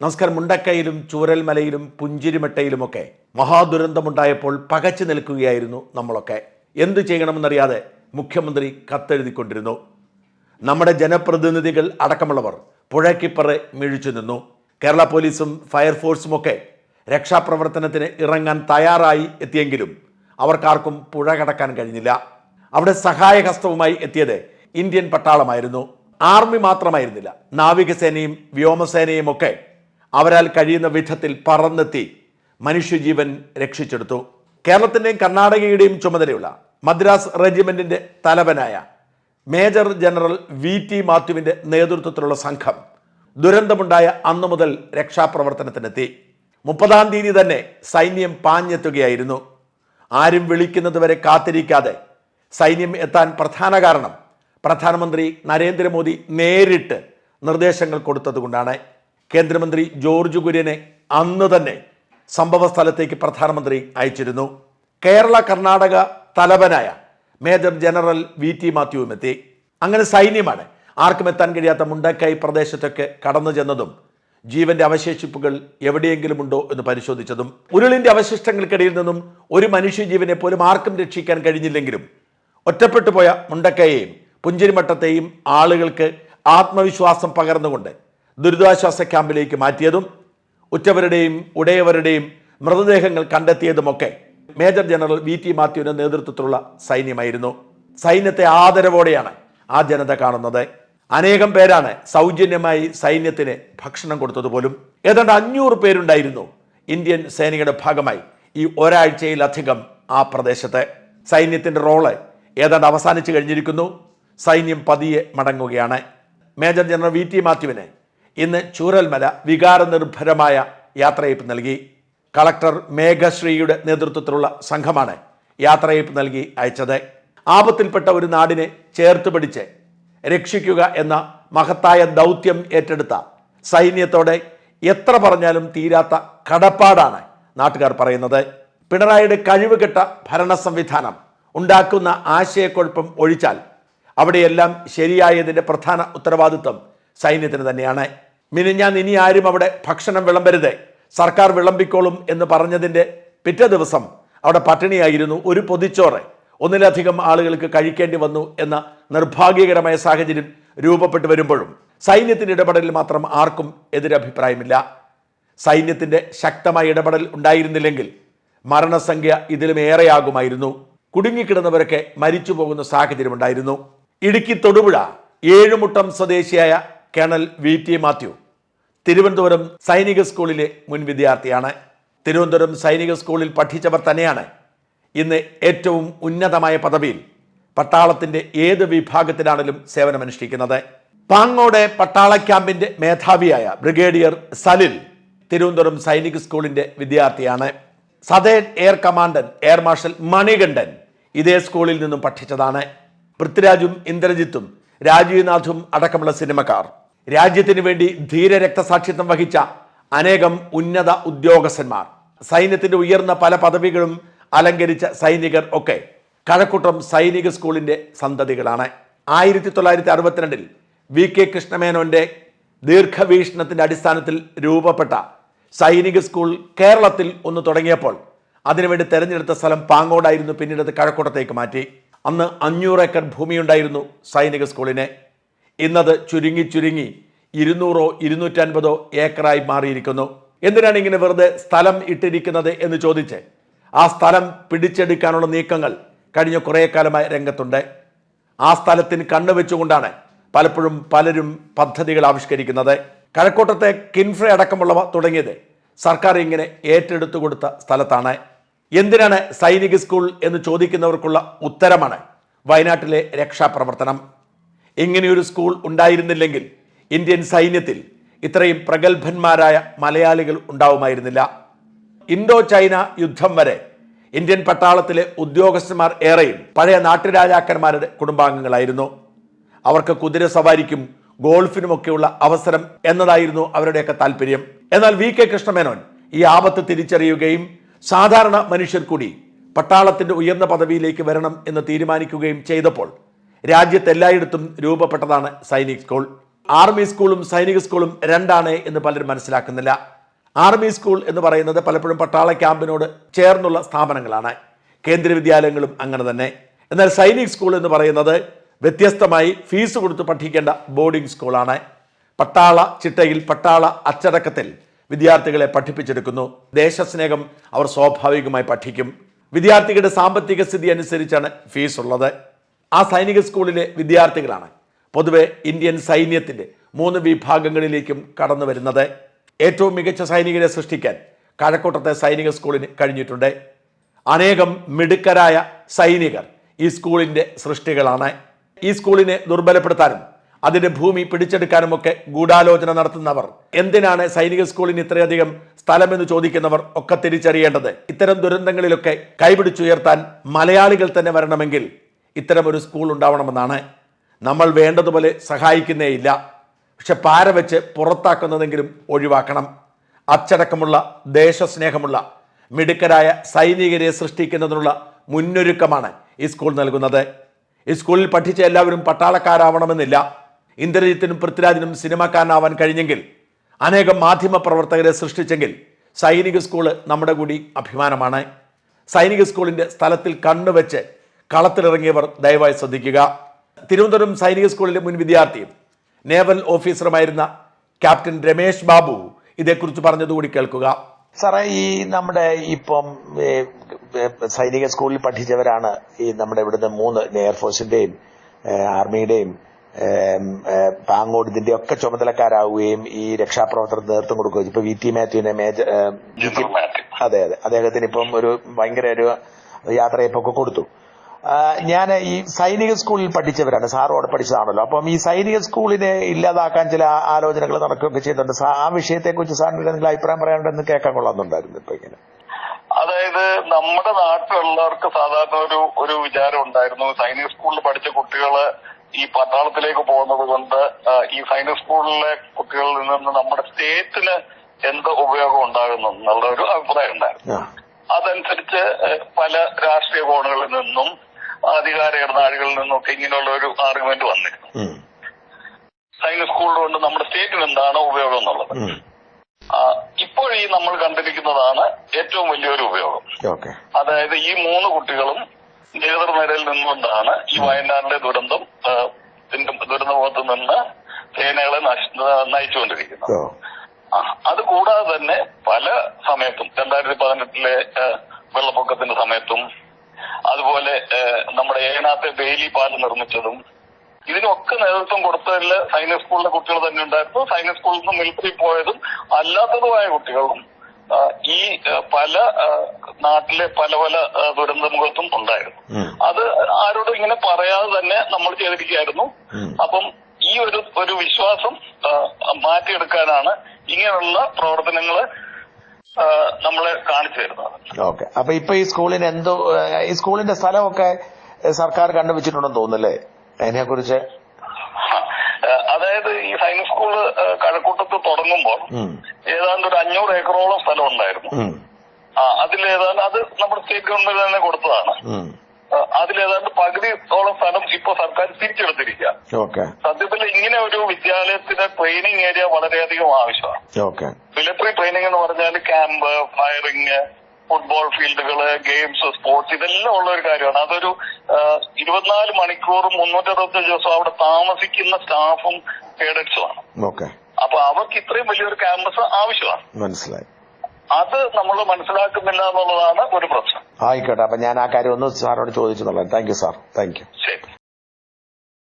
നമസ്കാരം. മുണ്ടക്കയിലും ചൂരൽമലയിലും പുഞ്ചിരിമട്ടയിലുമൊക്കെ മഹാദുരന്തമുണ്ടായപ്പോൾ പകച്ചു നിൽക്കുകയായിരുന്നു നമ്മളൊക്കെ. എന്തു ചെയ്യണമെന്നറിയാതെ മുഖ്യമന്ത്രി കത്തെഴുതിക്കൊണ്ടിരുന്നു. നമ്മുടെ ജനപ്രതിനിധികൾ അടക്കമുള്ളവർ പുഴയ്ക്കിപ്പറ മിഴിച്ചു നിന്നു. കേരള പോലീസും ഫയർഫോഴ്സും ഒക്കെ രക്ഷാപ്രവർത്തനത്തിന് ഇറങ്ങാൻ തയ്യാറായി എത്തിയെങ്കിലും അവർക്കാർക്കും പുഴ കടക്കാൻ കഴിഞ്ഞില്ല. അവിടെ സഹായഹസ്തവുമായി എത്തിയത് ഇന്ത്യൻ പട്ടാളമായിരുന്നു. ആർമി മാത്രമായിരുന്നില്ല. നാവികസേനയും വ്യോമസേനയും ഒക്കെ അവരാൽ കഴിയുന്ന വിധത്തിൽ പറന്നെത്തി മനുഷ്യജീവൻ രക്ഷിച്ചെടുത്തു. കേരളത്തിന്റെയും കർണാടകയുടെയും ചുമതലയുള്ള മദ്രാസ് റെജിമെന്റിന്റെ തലവനായ മേജർ ജനറൽ വി ടി മാത്യുവിന്റെ നേതൃത്വത്തിലുള്ള സംഘം ദുരന്തമുണ്ടായ അന്നു മുതൽ രക്ഷാപ്രവർത്തനത്തിനെത്തി. മുപ്പതാം തീയതി തന്നെ സൈന്യം പാഞ്ഞെത്തുകയായിരുന്നു. ആരും വിളിക്കുന്നതുവരെ കാത്തിരിക്കാതെ സൈന്യം എത്താൻ പ്രധാന കാരണം പ്രധാനമന്ത്രി നരേന്ദ്രമോദി നേരിട്ട് നിർദ്ദേശങ്ങൾ കൊടുത്തതുകൊണ്ടാണ്. കേന്ദ്രമന്ത്രി ജോർജ് കുര്യനെ അന്ന് തന്നെ സംഭവ സ്ഥലത്തേക്ക് പ്രധാനമന്ത്രി അയച്ചിരുന്നു. കേരള കർണാടക തലവനായ മേജർ ജനറൽ വി ടി മാത്യുവും എത്തി. അങ്ങനെ സൈന്യമാണ് ആർക്കും എത്താൻ കഴിയാത്ത മുണ്ടക്കൈ പ്രദേശത്തൊക്കെ കടന്നു ചെന്നതും ജീവന്റെ അവശേഷിപ്പുകൾ എവിടെയെങ്കിലും ഉണ്ടോ എന്ന് പരിശോധിച്ചതും ഉരുളിന്റെ അവശിഷ്ടങ്ങൾക്കിടയിൽ നിന്നും ഒരു മനുഷ്യജീവനെ പോലും ആർക്കും രക്ഷിക്കാൻ കഴിഞ്ഞില്ലെങ്കിലും ഒറ്റപ്പെട്ടു പോയ മുണ്ടക്കയെയും പുഞ്ചിരിമട്ടത്തെയും ആളുകൾക്ക് ആത്മവിശ്വാസം പകർന്നുകൊണ്ട് ദുരിതാശ്വാസ ക്യാമ്പിലേക്ക് മാറ്റിയതും ഉറ്റവരുടെയും ഉടയവരുടെയും മൃതദേഹങ്ങൾ കണ്ടെത്തിയതുമൊക്കെ മേജർ ജനറൽ വി ടി മാത്യുവിന്റെ നേതൃത്വത്തിലുള്ള സൈന്യമായിരുന്നു. സൈന്യത്തെ ആദരവോടെയാണ് ആ ജനത കാണുന്നത്. അനേകം പേരാണ് സൗജന്യമായി സൈന്യത്തിന് ഭക്ഷണം കൊടുത്തത് പോലും ഏതാണ്ട് അഞ്ഞൂറ് പേരുണ്ടായിരുന്നു ഇന്ത്യൻ സേനയുടെ ഭാഗമായി ഈ ഒരാഴ്ചയിലധികം ആ പ്രദേശത്തെ. സൈന്യത്തിന്റെ റോൾ ഏതാണ്ട് അവസാനിച്ചു കഴിഞ്ഞിരിക്കുന്നു. സൈന്യം പതിയെ മടങ്ങുകയാണ്. മേജർ ജനറൽ വി ടി മാത്യുവിന് ഇന്ന് ചൂരൽമല വികാരനിർഭരമായ യാത്രയയപ്പ് നൽകി. കളക്ടർ മേഘശ്രീയുടെ നേതൃത്വത്തിലുള്ള സംഘമാണ് യാത്രയയപ്പ് നൽകി അയച്ചത്. ആപത്തിൽപ്പെട്ട ഒരു നാടിനെ ചേർത്ത് പിടിച്ച് രക്ഷിക്കുക എന്ന മഹത്തായ ദൗത്യം ഏറ്റെടുത്ത സൈന്യത്തോടെ എത്ര പറഞ്ഞാലും തീരാത്ത കടപ്പാടാണ് നാട്ടുകാർ പറയുന്നത്. പിണറായിയുടെ കഴിവുകെട്ട ഭരണ സംവിധാനം ഉണ്ടാക്കുന്ന ആശയക്കുഴപ്പം ഒഴിച്ചാൽ അവിടെയെല്ലാം ശരിയായതിന്റെ പ്രധാന ഉത്തരവാദിത്വം സൈന്യത്തിന് തന്നെയാണ്. മിനിഞ്ഞാൻ ഇനി ആരും അവിടെ ഭക്ഷണം വിളമ്പരുത്. സർക്കാർ വിളമ്പിക്കോളും എന്ന് പറഞ്ഞതിന്റെ പിറ്റേ ദിവസം അവിടെ പട്ടിണിയായിരുന്നു ഒരു പൊതിച്ചോറ്. ഒന്നിലധികം ആളുകൾക്ക് കഴിക്കേണ്ടി വന്നു എന്ന നിർഭാഗ്യകരമായ സാഹചര്യം രൂപപ്പെട്ടു വരുമ്പോഴും സൈന്യത്തിന്റെ ഇടപെടലിൽ മാത്രം ആർക്കും എതിരഭിപ്രായമില്ല. സൈന്യത്തിന്റെ ശക്തമായ ഇടപെടൽ ഉണ്ടായിരുന്നില്ലെങ്കിൽ മരണസംഖ്യ ഇതിലും ഏറെയാകുമായിരുന്നു. കുടുങ്ങിക്കിടന്നവരൊക്കെ മരിച്ചു പോകുന്ന സാഹചര്യമുണ്ടായിരുന്നു ഇടുക്കി തൊടുപുഴ ഏഴുമുട്ടം സ്വദേശിയായ colonel V T Mathew. Thiruvananthapuram സൈനിക സ്കൂളിലെ മുൻ വിദ്യാർത്ഥിയാണ്. തിരുവനന്തപുരം സൈനിക സ്കൂളിൽ പഠിച്ചവർ തന്നെയാണ് ഇന്ന് ഏറ്റവും ഉന്നതമായ പദവിയിൽ പട്ടാളത്തിന്റെ ഏത് വിഭാഗത്തിലാണെങ്കിലും സേവനമനുഷ്ഠിക്കുന്നത്. പാങ്ങോടെ പട്ടാള ക്യാമ്പിന്റെ മേധാവിയായ ബ്രിഗേഡിയർ സലിൽ തിരുവനന്തപുരം സൈനിക സ്കൂളിന്റെ വിദ്യാർത്ഥിയാണ്. Southern air commander air marshal Manikandan ഇതേ സ്കൂളിൽ നിന്നും പഠിച്ചതാണ്. പൃഥ്വിരാജും ഇന്ദ്രജിത്തും രാജീവ്നാഥും അടക്കമുള്ള സിനിമക്കാർ. രാജ്യത്തിന് വേണ്ടി ധീരരക്തസാക്ഷിത്വം വഹിച്ച അനേകം ഉന്നത ഉദ്യോഗസ്ഥന്മാർ. സൈന്യത്തിന്റെ ഉയർന്ന പല പദവികളും അലങ്കരിച്ച സൈനികർ ഒക്കെ കഴക്കൂട്ടം സൈനിക സ്കൂളിന്റെ സന്തതികളാണ്. ആയിരത്തി തൊള്ളായിരത്തി അറുപത്തിരണ്ടിൽ വി കെ കൃഷ്ണമേനോന്റെ ദീർഘവീക്ഷണത്തിന്റെ അടിസ്ഥാനത്തിൽ രൂപപ്പെട്ട സൈനിക സ്കൂൾ കേരളത്തിൽ ഒന്ന് തുടങ്ങിയപ്പോൾ അതിനുവേണ്ടി തെരഞ്ഞെടുത്ത സ്ഥലം പാങ്ങോടായിരുന്നു പിന്നീട് കഴക്കൂട്ടത്തേക്ക് മാറ്റി. അന്ന് അഞ്ഞൂറ് ഏക്കർ ഭൂമിയുണ്ടായിരുന്നു സൈനിക സ്കൂളിന്. ഇന്നത് ചുരുങ്ങി ചുരുങ്ങി ഇരുന്നൂറോ ഇരുന്നൂറ്റൻപതോ ഏക്കറായി മാറിയിരിക്കുന്നു. എന്തിനാണ് ഇങ്ങനെ വെറുതെ സ്ഥലം ഇട്ടിരിക്കുന്നത് എന്ന് ചോദിച്ച്? ആ സ്ഥലം പിടിച്ചെടുക്കാനുള്ള നീക്കങ്ങൾ കഴിഞ്ഞ കുറേ കാലമായി രംഗത്തുണ്ട്. ആ സ്ഥലത്തിന് കണ്ണുവെച്ചുകൊണ്ടാണ് പലപ്പോഴും പലരും പദ്ധതികൾ ആവിഷ്കരിക്കുന്നത്. കഴക്കൂട്ടത്തെ കിൻഫ്ര അടക്കമുള്ളവ തുടങ്ങിയത് സർക്കാർ ഇങ്ങനെ ഏറ്റെടുത്തു കൊടുത്ത സ്ഥലത്താണ്. എന്തിനാണ് സൈനിക സ്കൂൾ എന്ന് ചോദിക്കുന്നവർക്കുള്ള ഉത്തരമാണ് വയനാട്ടിലെ രക്ഷാപ്രവർത്തനം. ഇങ്ങനെയൊരു സ്കൂൾ ഉണ്ടായിരുന്നില്ലെങ്കിൽ ഇന്ത്യൻ സൈന്യത്തിൽ ഇത്രയും പ്രഗത്ഭന്മാരായ മലയാളികൾ ഉണ്ടാവുമായിരുന്നില്ല. ഇൻഡോ ചൈന യുദ്ധം വരെ ഇന്ത്യൻ പട്ടാളത്തിലെ ഉദ്യോഗസ്ഥന്മാർ ഏറെയും പഴയ നാട്ടുരാജാക്കന്മാരുടെ കുടുംബാംഗങ്ങളായിരുന്നു. അവർക്ക് കുതിര സവാരിക്കും ഗോൾഫിനുമൊക്കെയുള്ള അവസരം എന്നതായിരുന്നു അവരുടെയൊക്കെ താല്പര്യം. എന്നാൽ വി കെ കൃഷ്ണമേനോൻ ഈ ആപത്ത് തിരിച്ചറിയുകയും സാധാരണ മനുഷ്യർ കൂടി പട്ടാളത്തിന്റെ ഉയർന്ന പദവിയിലേക്ക് വരണം എന്ന് തീരുമാനിക്കുകയും ചെയ്തപ്പോൾ രാജ്യത്തെല്ലായിടത്തും രൂപപ്പെട്ടതാണ് സൈനിക് സ്കൂൾ. ആർമി സ്കൂളും സൈനിക സ്കൂളും രണ്ടാണ് എന്ന് പലരും മനസ്സിലാക്കുന്നില്ല. ആർമി സ്കൂൾ എന്ന് പറയുന്നത് പലപ്പോഴും പട്ടാള ക്യാമ്പിനോട് ചേർന്നുള്ള സ്ഥാപനങ്ങളാണ്. കേന്ദ്ര വിദ്യാലയങ്ങളും അങ്ങനെ തന്നെ. എന്നാൽ സൈനിക് സ്കൂൾ എന്ന് പറയുന്നത് വ്യത്യസ്തമായി ഫീസ് കൊടുത്ത് പഠിക്കേണ്ട ബോർഡിംഗ് സ്കൂളാണ്. പട്ടാള ചിട്ടയിൽ പട്ടാള അച്ചടക്കത്തിൽ വിദ്യാർത്ഥികളെ പഠിപ്പിച്ചെടുക്കുന്നു. ദേശസ്നേഹം അവർ സ്വാഭാവികമായി പഠിക്കും. വിദ്യാർത്ഥികളുടെ സാമ്പത്തിക സ്ഥിതി അനുസരിച്ചാണ് ഫീസ് ഉള്ളത് ആ സൈനിക സ്കൂളിലെ വിദ്യാർത്ഥികളാണ് പൊതുവെ ഇന്ത്യൻ സൈന്യത്തിന്റെ മൂന്ന് വിഭാഗങ്ങളിലേക്കും കടന്നു വരുന്നത്. ഏറ്റവും മികച്ച സൈനികരെ സൃഷ്ടിക്കാൻ കഴക്കൂട്ടത്തെ സൈനിക സ്കൂളിന് കഴിഞ്ഞിട്ടുണ്ട്. അനേകം മിടുക്കരായ സൈനികർ ഈ സ്കൂളിന്റെ സൃഷ്ടികളാണ്. ഈ സ്കൂളിനെ ദുർബലപ്പെടുത്താനും അതിന്റെ ഭൂമി പിടിച്ചെടുക്കാനുമൊക്കെ ഗൂഢാലോചന നടത്തുന്നവർ എന്തിനാണ് സൈനിക സ്കൂളിന് ഇത്രയധികം സ്ഥലമെന്ന് ചോദിക്കുന്നവർ ഒക്കെ തിരിച്ചറിയേണ്ടത്? ഇത്തരം ദുരന്തങ്ങളിലൊക്കെ കൈപിടിച്ചുയർത്താൻ മലയാളികൾ തന്നെ വരണമെങ്കിൽ ഇത്തരം ഒരു സ്കൂൾ ഉണ്ടാവണമെന്നാണ് നമ്മൾ വേണ്ടതുപോലെ സഹായിക്കുന്നേയില്ല പക്ഷെ പാര വെച്ച് പുറത്താക്കുന്നതെങ്കിലും ഒഴിവാക്കണം. അച്ചടക്കമുള്ള ദേശസ്നേഹമുള്ള മിടുക്കരായ സൈനികരെ സൃഷ്ടിക്കുന്നതിനുള്ള മുന്നൊരുക്കമാണ് ഈ സ്കൂൾ നൽകുന്നത്. ഈ സ്കൂളിൽ പഠിച്ച എല്ലാവരും പട്ടാളക്കാരാവണമെന്നില്ല. ഇന്ദ്രജിത്തിനും പൃഥ്വിരാജിനും സിനിമാക്കാരനാവാൻ കഴിഞ്ഞെങ്കിൽ അനേകം മാധ്യമ പ്രവർത്തകരെ സൃഷ്ടിച്ചെങ്കിൽ സൈനിക സ്കൂൾ നമ്മുടെ കൂടി അഭിമാനമാണ്. സൈനിക സ്കൂളിന്റെ സ്ഥലത്തിൽ കണ്ണുവെച്ച് കളത്തിലിറങ്ങിയവർ ദയവായി ശ്രദ്ധിക്കുക. തിരുവനന്തപുരം സൈനിക സ്കൂളിലെ മുൻ വിദ്യാർത്ഥി നേവൽ ഓഫീസറുമായിരുന്ന ക്യാപ്റ്റൻ രമേശ് ബാബു ഇതേക്കുറിച്ച് പറഞ്ഞതുകൂടി കേൾക്കുക. സാറേ ഈ നമ്മുടെ ഇപ്പം സൈനിക സ്കൂളിൽ പഠിച്ചവരാണ് ഈ നമ്മുടെ ഇവിടുത്തെ മൂന്ന് എയർഫോഴ്സിന്റെയും ആർമിയുടെയും ഏ, ഏ, പാങ്ങോട് ഇതിന്റെ ഒക്കെ ചുമതലക്കാരാവുകയും ഈ രക്ഷാപ്രവർത്തനത്തിന് നേതൃത്വം കൊടുക്കുകയും ഇപ്പൊ വി ടി മാത്യുവിനെ മേജർ അതെ അതെ. അദ്ദേഹത്തിന് ഇപ്പം ഒരു ഭയങ്കര ഒരു യാത്രയപ്പൊക്കെ കൊടുത്തു. ഞാൻ ഈ സൈനിക സ്കൂളിൽ പഠിച്ചവരാണ്. സാറോട് പഠിച്ചതാണല്ലോ. അപ്പം ഈ സൈനിക സ്കൂളിനെ ഇല്ലാതാക്കാൻ ചില ആലോചനകൾ നടക്കുകയൊക്കെ ചെയ്യുന്നുണ്ട്. ആ വിഷയത്തെക്കുറിച്ച് സാറിന് എന്തെങ്കിലും അഭിപ്രായം പറയാനുണ്ടെന്ന് കേൾക്കാൻ കൊള്ളാമെന്നുണ്ടായിരുന്നു ഇപ്പൊ ഇങ്ങനെ. അതായത് നമ്മുടെ നാട്ടിലുള്ളവർക്ക് സാധാരണ ഒരു ഒരു വിചാരം ഉണ്ടായിരുന്നു. സൈനിക സ്കൂളിൽ പഠിച്ച കുട്ടികൾ ഈ പട്ടാളത്തിലേക്ക് പോകുന്നത് കൊണ്ട് ഈ സൈനിക സ്കൂളിലെ കുട്ടികളിൽ നിന്ന് നമ്മുടെ സ്റ്റേറ്റിന് എന്ത് ഉപയോഗം ഉണ്ടാകുന്നു എന്നുള്ള ഒരു അഭിപ്രായം ഉണ്ടായിരുന്നു. അതനുസരിച്ച് പല രാഷ്ട്രീയ കോണുകളിൽ നിന്നും അധികാര ഇടനാഴികളിൽ നിന്നൊക്കെ ഇങ്ങനെയുള്ള ഒരു ആർഗ്യുമെന്റ് വന്നിരുന്നു. സൈനിക സ്കൂൾ കൊണ്ട് നമ്മുടെ സ്റ്റേറ്റിന് എന്താണ് ഉപയോഗം എന്നുള്ളത്? ഇപ്പോഴീ നമ്മൾ കണ്ടിരിക്കുന്നതാണ് ഏറ്റവും വലിയൊരു ഉപയോഗം. അതായത് ഈ മൂന്ന് കുട്ടികളും നേതൃനിരയിൽ നിന്നുകൊണ്ടാണ് ഈ വയനാടിന്റെ ദുരന്തം ദുരന്തമുഖത്ത് നിന്ന് സേനകളെ നയിച്ചുകൊണ്ടിരിക്കുന്നത്. അത് കൂടാതെ തന്നെ പല സമയത്തും രണ്ടായിരത്തി പതിനെട്ടിലെ വെള്ളപ്പൊക്കത്തിന്റെ സമയത്തും അതുപോലെ നമ്മുടെ ഏനാത്തെ ബെയിലി പാലം നിർമ്മിച്ചതും ഇതിനൊക്കെ നേതൃത്വം കൊടുത്തതിൽ സൈനിക സ്കൂളിലെ കുട്ടികൾ തന്നെ ഉണ്ടായിരുന്നു. സൈനിക സ്കൂളിൽ നിന്ന് മിലിറ്ററി പോയതും അല്ലാത്തതുമായ കുട്ടികളും ഈ പല നാട്ടിലെ പല പല ദുരന്ത മുഖത്തും ഉണ്ടായിരുന്നു. അത് ആരോടും ഇങ്ങനെ പറയാതെ തന്നെ നമ്മൾ ചെയ്തിരിക്കുകയായിരുന്നു. അപ്പം ഈ ഒരു ഒരു വിശ്വാസം മാറ്റിയെടുക്കാനാണ് ഇങ്ങനെയുള്ള പ്രവർത്തനങ്ങൾ നമ്മളെ കാണിച്ചു തരുന്നത് ഓക്കെ. അപ്പൊ ഇപ്പൊ ഈ സ്കൂളിന് എന്തോ ഈ സ്കൂളിന്റെ സ്ഥലമൊക്കെ സർക്കാർ കണ്ടുവച്ചിട്ടുണ്ടെന്ന് തോന്നുന്നല്ലേ? അതിനെ കുറിച്ച് അതായത് ഈ സയൻസ് സ്കൂൾ കഴക്കൂട്ടത്ത് തുടങ്ങുമ്പോൾ ഏതാണ്ട് ഒരു അഞ്ഞൂറ് ഏക്കറോളം സ്ഥലം ഉണ്ടായിരുന്നു ആ അതിൽ ഏതാണ്ട് അത് നമ്മുടെ സ്റ്റേറ്റ് ഗവൺമെന്റ് തന്നെ കൊടുത്തതാണ്. അതിലേതാണ്ട് പകുതിയോളം സ്ഥലം ഇപ്പൊ സർക്കാർ തിരിച്ചെടുത്തിരിക്കുക. ഓക്കെ. സത്യത്തിൽ ഇങ്ങനെ ഒരു വിദ്യാലയത്തിന് ട്രെയിനിങ് ഏരിയ വളരെയധികം ആവശ്യമാണ്. ഓക്കെ. മിലിറ്ററി ട്രെയിനിങ് എന്ന് പറഞ്ഞാൽ ക്യാമ്പ് ഫയറിങ് ഫുട്ബോൾ ഫീൽഡുകൾ ഗെയിംസ് സ്പോർട്സ് ഇതെല്ലാം ഉള്ള ഒരു കാര്യമാണ്. അതൊരു ഇരുപത്തിനാല് മണിക്കൂറും മുന്നൂറ്ററുപത്തഞ്ച് ദിവസം അവിടെ താമസിക്കുന്ന സ്റ്റാഫും കേഡറ്റ്സുമാണ് അപ്പൊ അവർക്ക് ഇത്രയും വലിയൊരു ക്യാമ്പസ് ആവശ്യമാണ്. മനസ്സിലായി. അത് നമ്മൾ മനസ്സിലാക്കുന്നില്ല എന്നുള്ളതാണ് ഒരു പ്രശ്നം. ആയിക്കോട്ടെ അപ്പൊ ഞാൻ ആ കാര്യം ഒന്ന് സാറോട് ചോദിച്ചു thank you sir thank you ശരി.